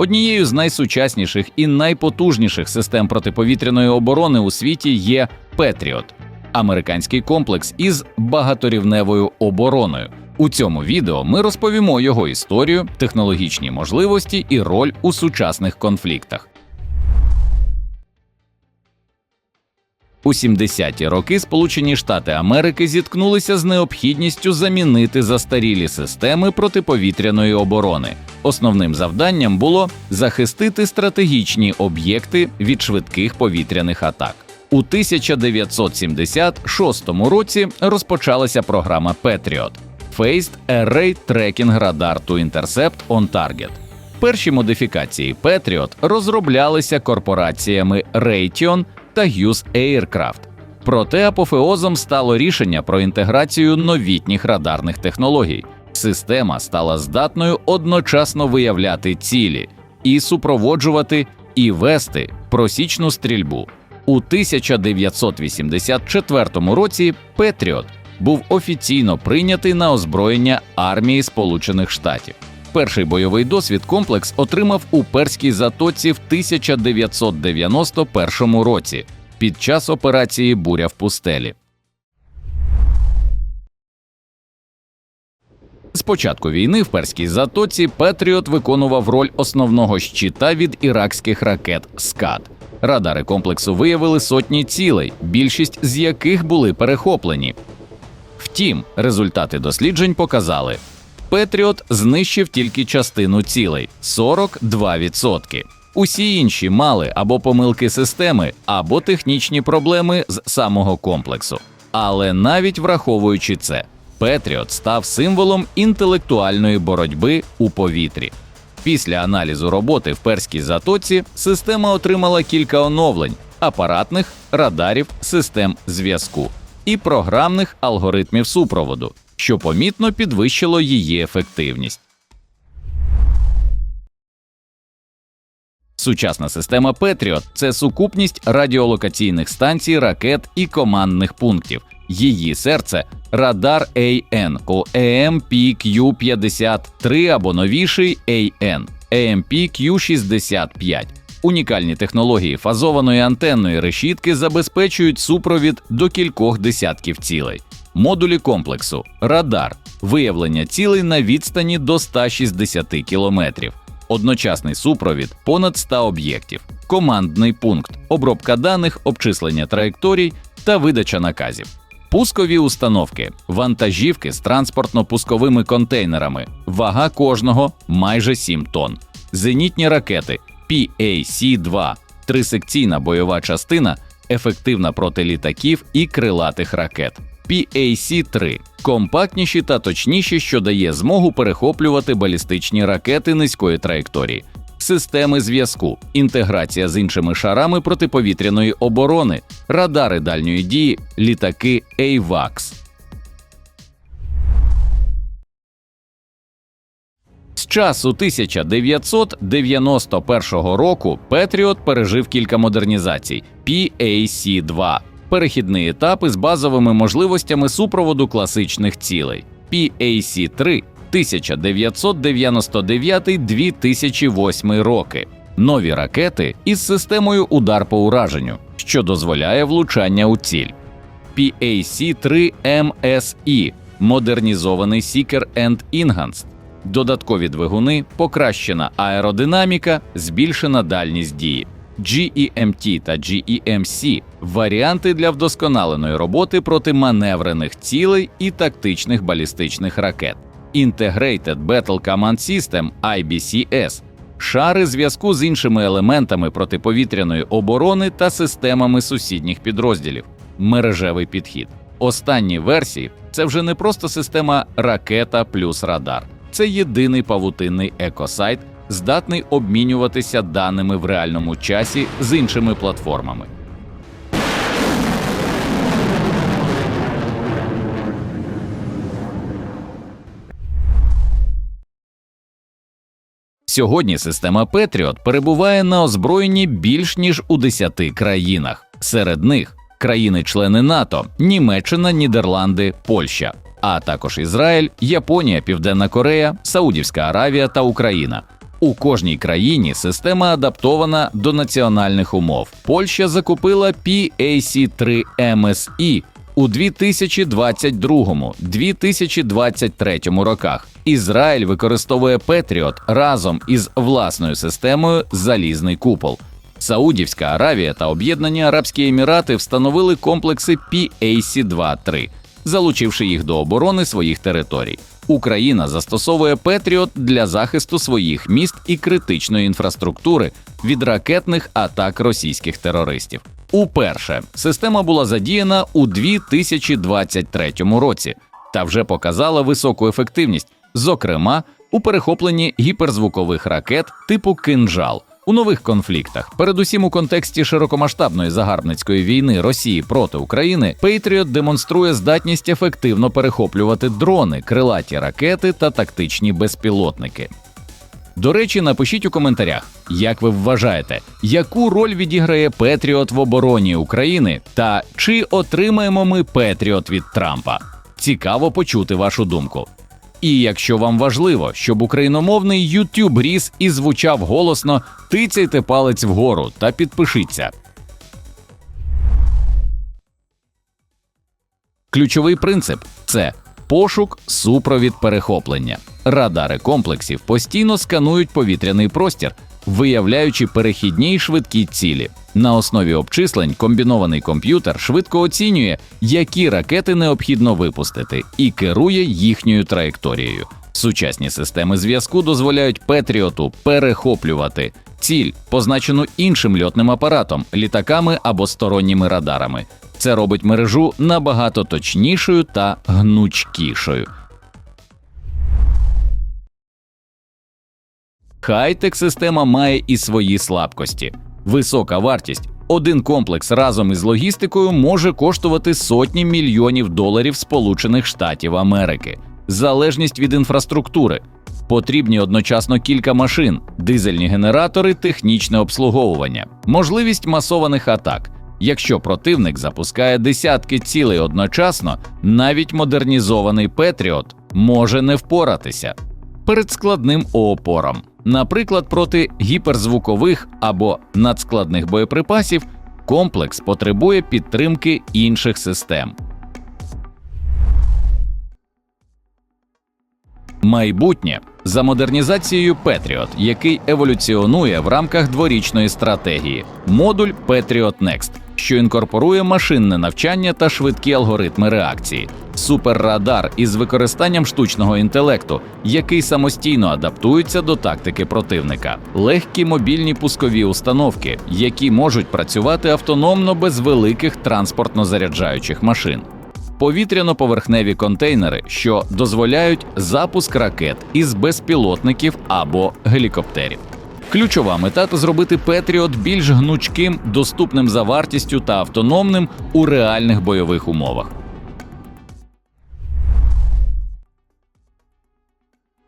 Однією з найсучасніших і найпотужніших систем протиповітряної оборони у світі є Петріот американський комплекс із багаторівневою обороною. У цьому відео ми розповімо його історію, технологічні можливості і роль у сучасних конфліктах. У 70-ті роки Сполучені Штати Америки зіткнулися з необхідністю замінити застарілі системи протиповітряної оборони. Основним завданням було захистити стратегічні об'єкти від швидких повітряних атак. У 1976 році розпочалася програма Patriot Phased Array Tracking Radar to Intercept on Target. Перші модифікації Patriot розроблялися корпораціями Raytheon та Hughes Aircraft. Проте апофеозом стало рішення про інтеграцію новітніх радарних технологій. Система стала здатною одночасно виявляти цілі і супроводжувати і вести просічну стрільбу. У 1984 році Петріот був офіційно прийнятий на озброєння армії Сполучених Штатів. Перший бойовий досвід комплекс отримав у перській затоці в 1991 році під час операції Буря в пустелі. З початку війни в перській затоці Петріот виконував роль основного щита від іракських ракет СКАД. Радари комплексу виявили сотні цілей, більшість з яких були перехоплені. Втім, результати досліджень показали, Петріот знищив тільки частину цілей 42%. Усі інші мали або помилки системи, або технічні проблеми з самого комплексу. Але навіть враховуючи це, Петріот став символом інтелектуальної боротьби у повітрі. Після аналізу роботи в перській затоці система отримала кілька оновлень апаратних, радарів, систем зв'язку і програмних алгоритмів супроводу, що помітно підвищило її ефективність. Сучасна система Patriot – це сукупність радіолокаційних станцій, ракет і командних пунктів. Її серце радар AN EMPQ-53 або новіший AN EMPQ-65. Унікальні технології фазованої антенної решітки забезпечують супровід до кількох десятків цілей. Модулі комплексу. Радар, виявлення цілей на відстані до 160 кілометрів, одночасний супровід понад 100 об'єктів, командний пункт, обробка даних, обчислення траєкторій та видача наказів. Пускові установки, вантажівки з транспортно-пусковими контейнерами, вага кожного майже 7 тонн, зенітні ракети. PAC-2, трисекційна бойова частина, ефективна проти літаків і крилатих ракет. PAC-3 компактніші та точніші, що дає змогу перехоплювати балістичні ракети низької траєкторії, системи зв'язку, інтеграція з іншими шарами протиповітряної оборони, радари дальньої дії, літаки AVAX. З часу 1991 року Петріот пережив кілька модернізацій PAC-2, перехідний етап із базовими можливостями супроводу класичних цілей, PAC-3 1999-2008 роки, нові ракети із системою удар по ураженню, що дозволяє влучання у ціль. PAC-3 MSE – модернізований Seeker and Enhanced, додаткові двигуни, покращена аеродинаміка, збільшена дальність дії. GEMT та GEMC – варіанти для вдосконаленої роботи проти маневрених цілей і тактичних балістичних ракет. Integrated Battle Command System IBCS – шари зв'язку з іншими елементами протиповітряної оборони та системами сусідніх підрозділів, мережевий підхід. Останні версії це вже не просто система ракета плюс радар, це єдиний павутинний екосайт, здатний обмінюватися даними в реальному часі з іншими платформами. Сьогодні система Patriot перебуває на озброєнні більш ніж у 10 країнах. Серед них країни-члени НАТО, Німеччина, Нідерланди, Польща, а також Ізраїль, Японія, Південна Корея, Саудівська Аравія та Україна. У кожній країні система адаптована до національних умов. Польща закупила PAC-3 MSI у 2022-2023 роках. Ізраїль використовує Patriot разом із власною системою Залізний купол. Саудівська Аравія та Об'єднані Арабські Емірати встановили комплекси PAC-2-3, залучивши їх до оборони своїх територій. Україна застосовує Петріот для захисту своїх міст і критичної інфраструктури від ракетних атак російських терористів. Уперше система була задіяна у 2023 році та вже показала високу ефективність, зокрема у перехопленні гіперзвукових ракет типу кинжал. У нових конфліктах, передусім у контексті широкомасштабної загарбницької війни Росії проти України, Patriot демонструє здатність ефективно перехоплювати дрони, крилаті ракети та тактичні безпілотники. До речі, напишіть у коментарях, як ви вважаєте, яку роль відіграє Петріот в обороні України та чи отримаємо ми Петріот від Трампа? Цікаво почути вашу думку. І якщо вам важливо, щоб україномовний YouTube ріс і звучав голосно, тицяйте палець вгору та підпишіться. Ключовий принцип це пошук, супровід перехоплення. Радари комплексів постійно сканують повітряний простір, виявляючи перехідні й швидкі цілі. На основі обчислень комбінований комп'ютер швидко оцінює, які ракети необхідно випустити, і керує їхньою траєкторією. Сучасні системи зв'язку дозволяють Петріоту перехоплювати ціль, позначену іншим льотним апаратом, літаками або сторонніми радарами. Це робить мережу набагато точнішою та гнучкішою. Хайтек система має і свої слабкості. Висока вартість. Один комплекс разом із логістикою може коштувати сотні мільйонів доларів Сполучених Штатів Америки. Залежність від інфраструктури. Потрібні одночасно кілька машин, дизельні генератори, технічне обслуговування, можливість масованих атак. Якщо противник запускає десятки цілей одночасно, навіть модернізований Петріот може не впоратися перед складним оопором, наприклад, проти гіперзвукових або надскладних боєприпасів, комплекс потребує підтримки інших систем. Майбутнє. За модернізацією Patriot, який еволюціонує в рамках дворічної стратегії, модуль Patriot Next, що інкорпорує машинне навчання та швидкі алгоритми реакції, суперрадар із використанням штучного інтелекту, який самостійно адаптується до тактики противника, легкі мобільні пускові установки, які можуть працювати автономно без великих транспортно-заряджаючих машин. Повітряно-поверхневі контейнери, що дозволяють запуск ракет із безпілотників або гелікоптерів. Ключова мета зробити Петріот більш гнучким, доступним за вартістю та автономним у реальних бойових умовах.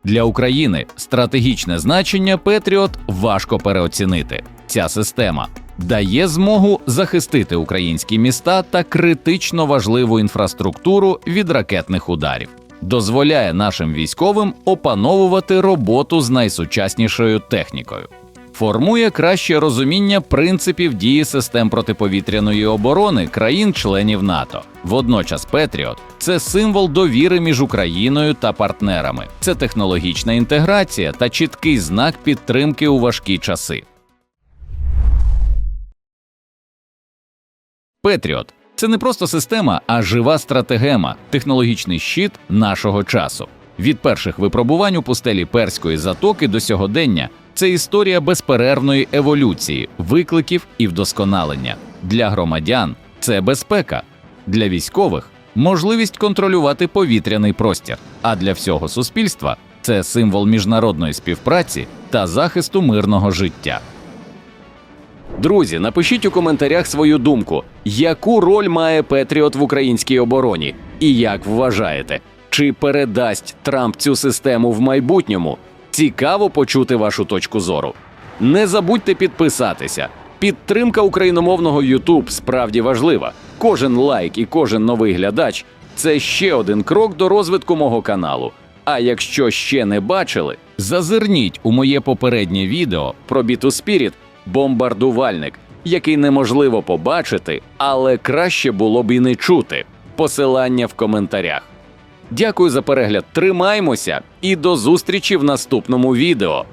Для України стратегічне значення Петріот важко переоцінити. Ця система дає змогу захистити українські міста та критично важливу інфраструктуру від ракетних ударів, дозволяє нашим військовим опановувати роботу з найсучаснішою технікою. Формує краще розуміння принципів дії систем протиповітряної оборони країн-членів НАТО. Водночас Петріот це символ довіри між Україною та партнерами, це технологічна інтеграція та чіткий знак підтримки у важкі часи. Петріот це не просто система, а жива стратегема, технологічний щит нашого часу. Від перших випробувань у пустелі перської затоки до сьогодення це історія безперервної еволюції, викликів і вдосконалення. Для громадян це безпека, для військових можливість контролювати повітряний простір. А для всього суспільства це символ міжнародної співпраці та захисту мирного життя. Друзі, напишіть у коментарях свою думку, яку роль має Петріот в українській обороні, і як вважаєте, чи передасть Трамп цю систему в майбутньому? Цікаво почути вашу точку зору. Не забудьте підписатися. Підтримка україномовного YouTube справді важлива. Кожен лайк і кожен новий глядач це ще один крок до розвитку мого каналу. А якщо ще не бачили, Зазирніть у моє попереднє відео про Бітуспіріт бомбардувальник, який неможливо побачити, але краще було б і не чути. Посилання в коментарях. Дякую за перегляд. Тримаймося і до зустрічі в наступному відео.